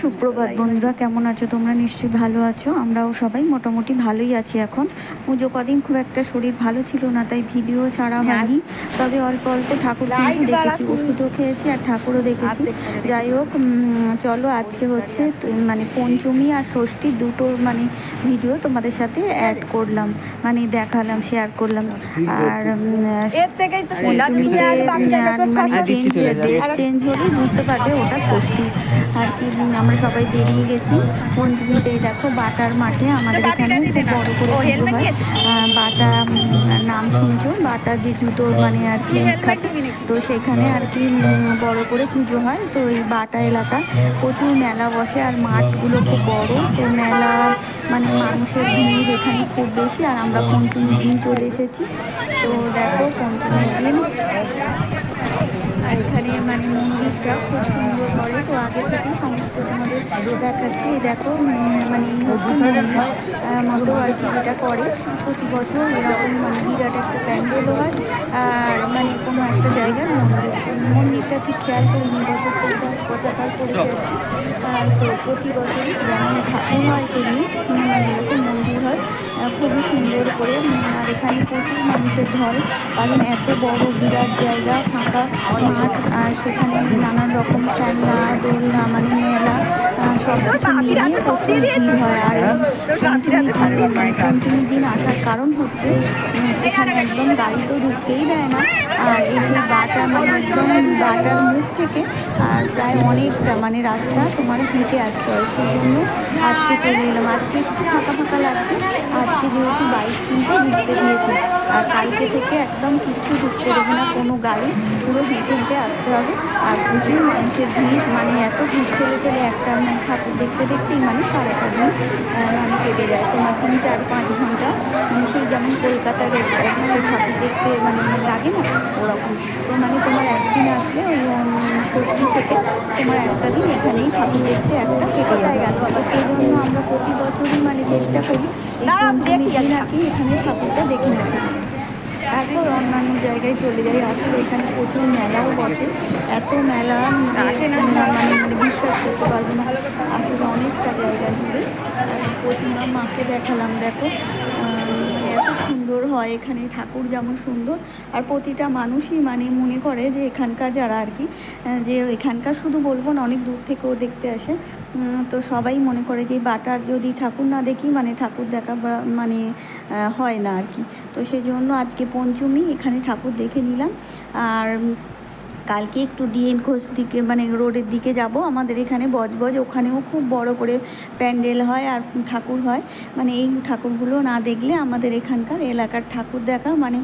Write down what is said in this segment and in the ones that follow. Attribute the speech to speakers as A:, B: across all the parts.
A: সুপ্রভাত বন্ধুরা কেমন আছো তোমরা? নিশ্চয়ই ভালো আছো। আমরাও সবাই মোটামুটি ভালোই আছি এখন। পুজো কদিন খুব একটা শরীর ভালো ছিল না তাই ভিডিও ছাড়া হয়নি। তবে অল্প অল্প ঠাকুর দেখেছি ওষুধও খেয়েছি আর ঠাকুরও দেখেছি। যাই হোক চলো আজকে হচ্ছে মানে পঞ্চমী আর ষষ্ঠী দুটো মানে ভিডিও তোমাদের সাথে অ্যাড করলাম মানে দেখালাম শেয়ার করলাম। আর মানে চেঞ্জ ড্রেস চেঞ্জ হলেই বুঝতে পারবে ওটা ষষ্ঠী। আর কি আমরা সবাই বেরিয়ে গেছি। পঞ্চমীতেই দেখো বাটার মাঠে আমাদের এখানে খুব বড় করে পুজো হয়। বাটা নাম শুনছো? বাটা যে জুতোর মানে আর কি বিখ্যাত তো সেখানে আর কি বড় করে পুজো হয়। তো এই বাটা এলাকা প্রচুর মেলা বসে আর মাঠগুলো খুব বড়। তো মেলা মানে মানুষের ভিড় এখানে খুব বেশি। আর আমরা পঞ্চমীর দিন চলে এসেছি। তো দেখো পঞ্চমীর দিন মানে মন্দিরটা খুব সুন্দর করে। তো আগে থেকে সমস্ত তোমাদের দেখাচ্ছি। দেখো মানে আহ, মতো আর কি যেটা করে। প্রতি বছর এরকম মানে বিরাট একটা প্যান্ডেলও হয়। আর মানে কোনো একটা জায়গার মন্দির মন্দিরটা ঠিক খেয়াল করিনি বছর পতাকার আর তো প্রতি বছরই যেমন ঠাকুর হয় তেমনি খুবই সুন্দর করে। আর এখানে প্রচুর মানুষের ঢল। কারণ এত বড় বিরাট জায়গা ফাঁকা মাঠ আর সেখানে নানান রকম খেলনা দোলনা মানে মেলা সব কিছু মিলিয়ে প্রচুর ভিড় হয়। আর এই দিন মানে দিন আসার কারণ হচ্ছে এখানে একদম গাড়ি তো ঢুকতেই দেয় না। আর এসে বাটার মানে একদম বাটার মুখ থেকে আর প্রায় অনেকটা মানে রাস্তা তোমার হেঁটে আসতে হয় সেই জন্য আজকে চলে এলাম। আজকে একটু ফাঁকা ফাঁকা লাগছে। আজকে যেহেতু বাইক কিনতে ঢুকতে দিয়েছে, আর কালকে থেকে একদম কিচ্ছু ঢুকতে দেবে না, কোনো গাড়ি, পুরো হেঁটে আসতে হবে। আর প্রচুর মানুষের ভিড় মানে এত ভিড় ঠেলে ঠেলে একটা মানে ঠাকুর দেখতে দেখতেই মানে সারাটা দিন মানে কেটে যায়। তোমার তিন চার পাঁচ ঘণ্টা মানে সেই যেমন কলকাতার ঠাকুর দেখতে মানে লাগে না, ওরকম। তো মানে তোমার একদিন আসলে ওই থেকে তোমার একটা দিন এখানেই ঠাকুর দেখতে একটা কেটে যায় গেল? তো সেই জন্য আমরা প্রতি বছরই মানে চেষ্টা করি কি এখানে ঠাকুরটা দেখে নিতে তারপর অন্যান্য জায়গায় চলে যাই। আসলে এখানে প্রচুর মেলাও বসে এত মেলা যে তোমরা মানে বিশ্বাস করতে পারবে না। আসলে অনেকটা জায়গা জুড়ে প্রতিমা মাকে দেখালাম দেখো। মানে এত সুন্দর হয় এখানে, ঠাকুর যেমন সুন্দর। আর প্রতিটা মানুষই মানে মনে করে যে এখানকার যারা আর কি যে এখানকার শুধু বলব না, অনেক দূর থেকেও দেখতে আসে। তো সবাই মনে করে যে বাটার যদি ঠাকুর না দেখি মানে ঠাকুর দেখা মানে হয় না আর কি। তো সেই জন্য আজকে পঞ্চমী, এখানে ঠাকুর দেখে নিলাম। আর কালকে একটু ডিএন ঘোষ দিকে মানে রোডের দিকে যাব। আমাদের এখানে বজবজ, ওখানেও খুব বড় করে প্যান্ডেল হয় আর ঠাকুর হয়। মানে এই ঠাকুরগুলো না দেখলে আমাদের এখানকার এলাকার ঠাকুর দেখা মানে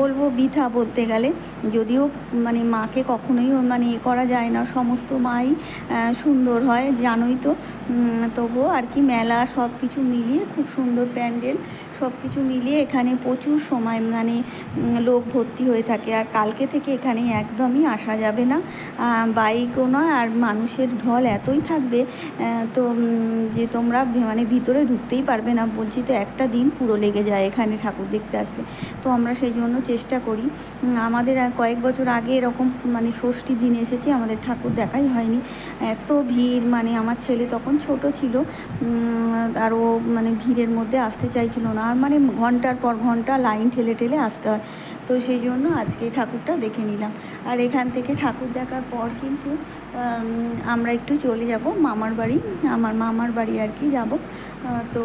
A: বলব বৃথা বলতে গেলে। যদিও মানে মাকে কখনোই মানে এ করা যায় না। সমস্ত মাই সুন্দর হয়, জানোই তো। তবুও আর কি মেলা সব কিছু মিলিয়ে খুব সুন্দর প্যান্ডেল। সব কিছু মিলিয়ে এখানে প্রচুর সময় মানে লোক ভর্তি হয়ে থাকে। আর কালকে থেকে এখানে একদমই আসা যাবে না। বাইকও নয় আর মানুষের ঢল এতই থাকবে তো যে তোমরা মানে ভিতরে ঢুকতেই পারবে না। বলছি তো একটা দিন পুরো লেগে যায় এখানে ঠাকুর দেখতে আসতে। তো আমরা সেই জন্য চেষ্টা করি। আমাদের কয়েক বছর আগে এরকম মানে ষষ্ঠীর দিন এসেছি আমাদের ঠাকুর দেখাই হয়নি। এত ভিড় মানে আমার ছেলে তখন ছোট ছিল। উম, আর ও মানে ভিড়ের মধ্যে আসতে চাইছিল না। আর মানে ঘণ্টার পর ঘণ্টা লাইন ঠেলে ঠেলে আসতে হয়। তো সেই জন্য আজকে ঠাকুরটা দেখে নিলাম। আর এখান থেকে ঠাকুর দেখার পর কিন্তু আমরা একটু চলে যাব মামার বাড়ি। আমার মামার বাড়ি আর কি যাব। তো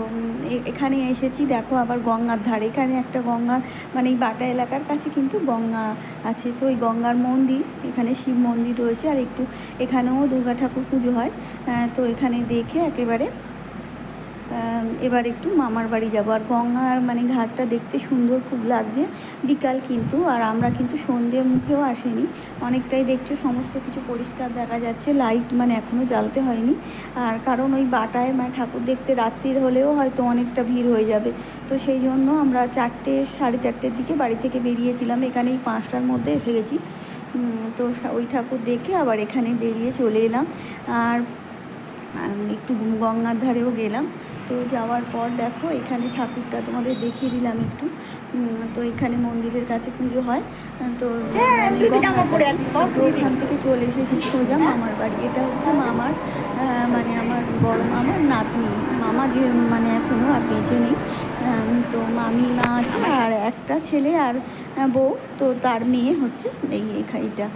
A: এখানে এসেছি। দেখো আবার গঙ্গার ধারে। এখানে একটা গঙ্গার মানে এই বাটা এলাকার কাছে কিন্তু গঙ্গা আছে। তো ওই গঙ্গার মন্দির, এখানে শিব মন্দির রয়েছে। আর একটু এখানেও দুর্গা ঠাকুর পুজো হয়। তো এখানে দেখে একেবারে এবার একটু মামার বাড়ি যাব। আর গঙ্গার মানে ঘাটটা দেখতে সুন্দর খুব লাগছে। বিকাল কিন্তু, আর আমরা কিন্তু সন্ধ্যে মুখেও আসিনি। অনেকটাই দেখছ, সমস্ত কিছু পরিষ্কার দেখা যাচ্ছে। লাইট মানে এখনও জ্বালতে হয়নি। আর কারণ ওই বাটায় মানে ঠাকুর দেখতে রাত্রির হলেও হয়তো অনেকটা ভিড় হয়ে যাবে। তো সেই জন্য আমরা চারটে, সাড়ে চারটের দিকে বাড়ি থেকে বেরিয়েছিলাম। এখানে এই পাঁচটার মধ্যে এসে গেছি। তো ওই ঠাকুর দেখে আবার এখানে বেরিয়ে চলে এলাম। আর একটু গঙ্গার ধারেও গেলাম। তো যাওয়ার পর দেখো এখানে ঠাকুরটা তোমাদের দেখিয়ে দিলাম একটু। তো এখানে মন্দিরের কাছে পুজো হয়। তো
B: হ্যাঁ, তো
A: ওখান থেকে চলে এসেছি সোজা মামার বাড়ি। এটা হচ্ছে মামার মানে আমার বড় মামার নাতনি। মামা যে মানে এখনও আর বেঁচে নেই। তো মামি মা আছে আর একটা ছেলে আর বউ। তো তার মেয়ে হচ্ছে এই এখাইটা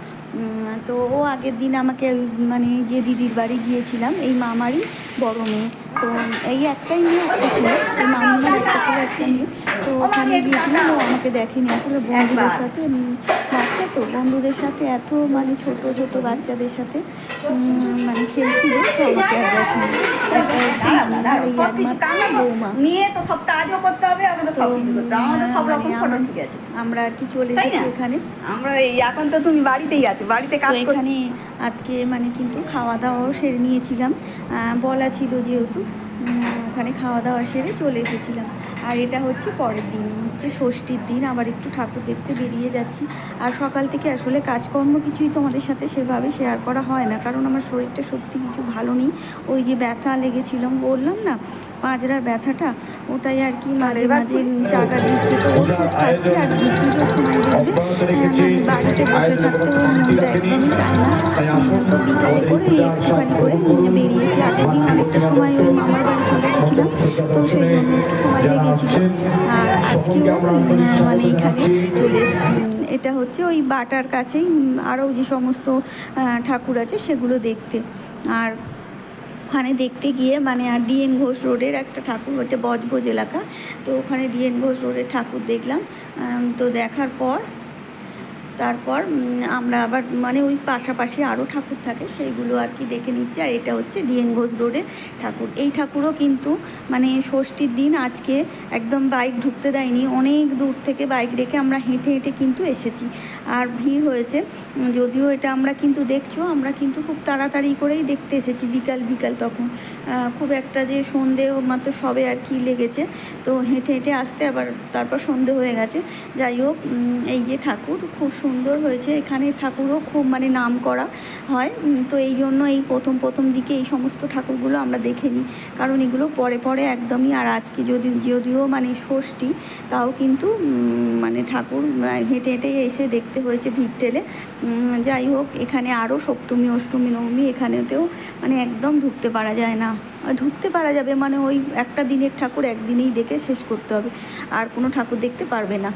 A: তো ও আগের দিন আমাকে মানে যে দিদির বাড়ি গিয়েছিলাম এই মামারই বড় মেয়ে। তো এই একটাই মেয়ে একটা ছিল এই মামুনের একটা ছিল একটা মেয়ে তো ওখানে গিয়েছিলাম, ও আমাকে দেখেনি। আসলে বন্ধুদের সাথে তো বন্ধুদের সাথে এত মানে ছোট ছোট বাচ্চাদের সাথে মানে খেলছিল আমার আর কি চলে এসেছি এখানে।
B: আমরা এখন তো তুমি বাড়িতেই আছো বাড়িতে কাজ
A: এখানে আজকে মানে কিন্তু খাওয়া দাওয়াও সেরে নিয়েছিলাম। আহ, বলা ছিল যেহেতু। ওখানে খাওয়া দাওয়া সেরে চলে এসেছিলাম। আর এটা হচ্ছে পরের দিন হচ্ছে ষষ্ঠীর দিন আবার একটু ঠাকুর দেখতে বেরিয়ে যাচ্ছি। আর সকাল থেকে আসলে কাজকর্ম কিছুই তোমাদের সাথে সেভাবে শেয়ার করা হয় না কারণ আমার শরীরটা সত্যি কিছু ভালো নেই। ওই যে ব্যথা লেগেছিলাম বললাম না পাঁচরার ব্যথাটা ওটাই আর কি মাঝে মাঝে চাকা দিচ্ছে তো খাচ্ছি আর পুজোর সময় দেখবে বাড়িতে বসে থাকতে মনটা একদমই চায় না উম, তো বিকালে করে একটুখানি করে বেরিয়েছি। আগের দিন অনেকটা সময় ওই মামার বাড়ি চলে গেছিলাম। তো সেই জন্য একটু সময় লেগেছিল। আর আজকেও মানে এখানে চলে এসেছি। এটা হচ্ছে ওই বাটার কাছেই আরও যে সমস্ত ঠাকুর আছে সেগুলো দেখতে। আর ওখানে দেখতে গিয়ে মানে আর ডিএন ঘোষ রোডের একটা ঠাকুর ওটা বজবজ এলাকা। তো ওখানে ডিএন ঘোষ রোডের ঠাকুর দেখলাম। তো দেখার পর তারপর আমরা আবার মানে ওই পাশাপাশি আরও ঠাকুর থাকে, সেইগুলো আর কি দেখে নিচ্ছি। আর এটা হচ্ছে ডিএন ঘোষ রোডের ঠাকুর। এই ঠাকুরও কিন্তু মানে ষষ্ঠীর দিন আজকে একদম বাইক ঢুকতে দেয়নি। অনেক দূর থেকে বাইক রেখে আমরা হেঁটে হেঁটে কিন্তু এসেছি। আর ভিড় হয়েছে। যদিও এটা আমরা কিন্তু দেখছ, আমরা কিন্তু খুব তাড়াতাড়ি করেই দেখতে এসেছি বিকাল বিকাল তখন। খুব একটা যে সন্ধে মাত্র সবে আর কি লেগেছে। তো হেঁটে হেঁটে আসতে আবার তারপর সন্ধে হয়ে গেছে। যাই হোক এই যে ঠাকুর, খুব সুন্দর হয়েছে। এখানে ঠাকুরও খুব মানে নাম করা হয়। তো এই জন্য এই প্রথম প্রথম দিকে এই সমস্ত ঠাকুরগুলো আমরা দেখে নিই। কারণ এগুলো পরে পরে একদমই, আর আজকে যদি, যদিও মানে ষষ্ঠী, তাও কিন্তু মানে ঠাকুর হেঁটে হেঁটে এসে দেখতে হয়েছে ভিড় টেলে যাই হোক, এখানে আরও সপ্তমী, অষ্টমী, নবমী এখানেতেও মানে একদম ঢুকতে পারা যায় না। ঢুকতে পারা যাবে মানে ওই একটা দিনের ঠাকুর একদিনেই দেখে শেষ করতে হবে। আর কোনো ঠাকুর দেখতে পারবে না।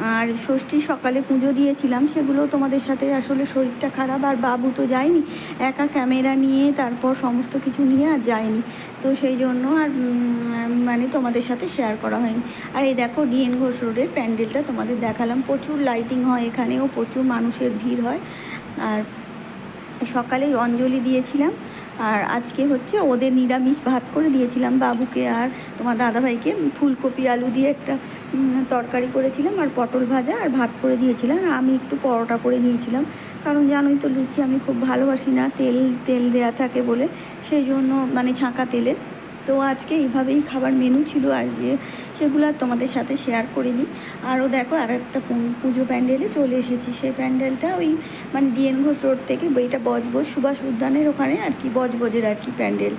A: আর ষষ্ঠীর সকালে পুজো দিয়েছিলাম, সেগুলো তোমাদের সাথে আসলে শরীরটা খারাপ। আর বাবু তো যায়নি, একা ক্যামেরা নিয়ে তারপর সমস্ত কিছু নিয়ে আর যায়নি। তো সেই জন্য আর মানে তোমাদের সাথে শেয়ার করা হয়নি। আর এই দেখো ডিএন ঘোষ রোডের প্যান্ডেলটা তোমাদের দেখালাম। প্রচুর লাইটিং হয় এখানেও, প্রচুর মানুষের ভিড় হয়। আর সকালেই অঞ্জলি দিয়েছিলাম। আর আজকে হচ্ছে ওদের নিরামিষ ভাত করে দিয়েছিলাম বাবুকে আর তোমার দাদাভাইকে। ফুলকপি, আলু দিয়ে একটা তরকারি করেছিলাম আর পটল ভাজা আর ভাত করে দিয়েছিলাম। আর আমি একটু পরোটা করে নিয়েছিলাম। কারণ জানোই তো লুচি আমি খুব ভালোবাসি না, তেল তেল দেয়া থাকে বলে। সেই জন্য মানে ছাঁকা তেলের। তো আজকে এইভাবেই খাবার মেনু ছিল আর যে সেগুলো আর তোমাদের সাথে শেয়ার করিনি। আরও দেখো আর একটা পুজো প্যান্ডেলে চলে এসেছি। সেই প্যান্ডেলটা ওই মানে ডিএন ঘোষ রোড থেকে এটা বজবজ, সুভাষ উদ্যানের ওখানে আর কি বজবজের আর কি প্যান্ডেল।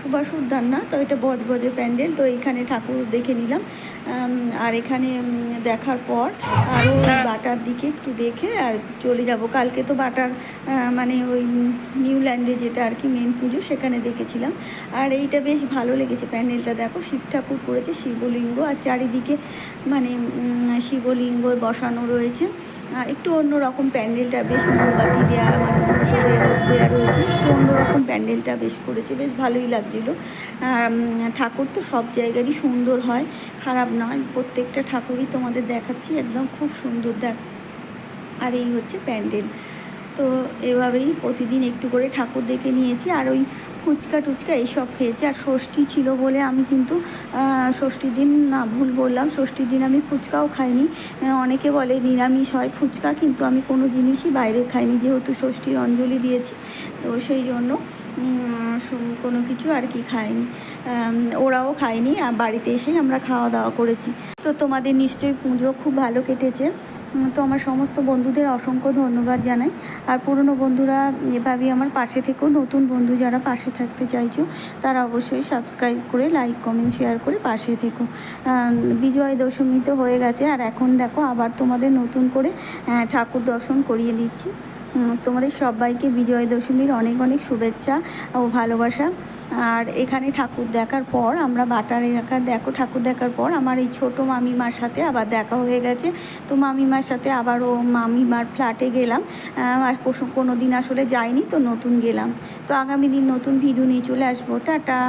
A: সুভাষ উদ্যান না, তো এটা বজবজের প্যান্ডেল, তো এইখানে ঠাকুর দেখে নিলাম। আর এখানে দেখার পর আরও বাটার দিকে একটু দেখে আর চলে যাব। কালকে তো বাটার মানে ওই নিউল্যান্ডে যেটা আর কি মেন পুজো, সেখানে দেখেছিলাম। আর এইটা বেশ ভালো লেগেছে প্যান্ডেলটা। দেখো, শিব ঠাকুর করেছে শিবলিঙ্গ আর চারিদিকে মানে শিবলিঙ্গ বসানো রয়েছে। আর একটু অন্যরকম প্যান্ডেলটা বেশ মোমবাতি দেওয়া মানে দেওয়া রয়েছে। একটু অন্যরকম প্যান্ডেলটা বেশ করেছে, বেশ ভালোই লাগছিল। আর ঠাকুর তো সব জায়গারই সুন্দর হয়, খারাপ নয়, প্রত্যেকটা ঠাকুরই তোমাদের দেখাচ্ছি, একদম খুব সুন্দর দেখ, আর এই হচ্ছে প্যান্ডেল। তো এভাবেই প্রতিদিন একটু করে ঠাকুর দেখে নিয়েছি, আর ওই ফুচকা টুচকা এইসব খেয়েছি। আর ষষ্ঠী ছিল বলে আমি কিন্তু ষষ্ঠীর দিন না ভুল বললাম, ষষ্ঠীর দিন আমি ফুচকাও খাইনি। অনেকে বলে নিরামিষ হয় ফুচকা, কিন্তু আমি কোনো জিনিসই বাইরে খাইনি, যেহেতু ষষ্ঠীর অঞ্জলি দিয়েছি। তো সেই জন্য কোনো কিছু আর কি খাইনি। ওরাও খায়নি আর বাড়িতে এসেই আমরা খাওয়া দাওয়া করেছি। তো তোমাদের নিশ্চয়ই পুজো খুব ভালো কেটেছে। তো আমার সমস্ত বন্ধুদের অসংখ্য ধন্যবাদ জানাই। আর পুরনো বন্ধুরা এভাবেই আমার পাশে থেকেও নতুন বন্ধু যারা পাশে থাকতে চাইছো, তারা অবশ্যই সাবস্ক্রাইব করে লাইক কমেন্ট শেয়ার করে পাশে থেকো। বিজয় দশমী তো হয়ে গেছে। আর এখন দেখো, আবার তোমাদের নতুন করে ঠাকুর দর্শন করিয়ে দিচ্ছি। তোমাদের সবাইকে বিজয় দশমীর অনেক অনেক শুভেচ্ছা ও ভালোবাসা। আর এখানে ঠাকুর দেখার পর, আমরা বাটার এলাকা দেখো, ঠাকুর দেখার পর আমার এই ছোটো মামিমার সাথে আবার দেখা হয়ে গেছে। তো মামিমার সাথে আবারও মামিমার ফ্ল্যাটে গেলাম। আর কোনো দিন আসলে যাইনি, তো নতুন গেলাম। তো আগামী দিন নতুন ভিডিও নিয়ে চলে আসব। টাটা!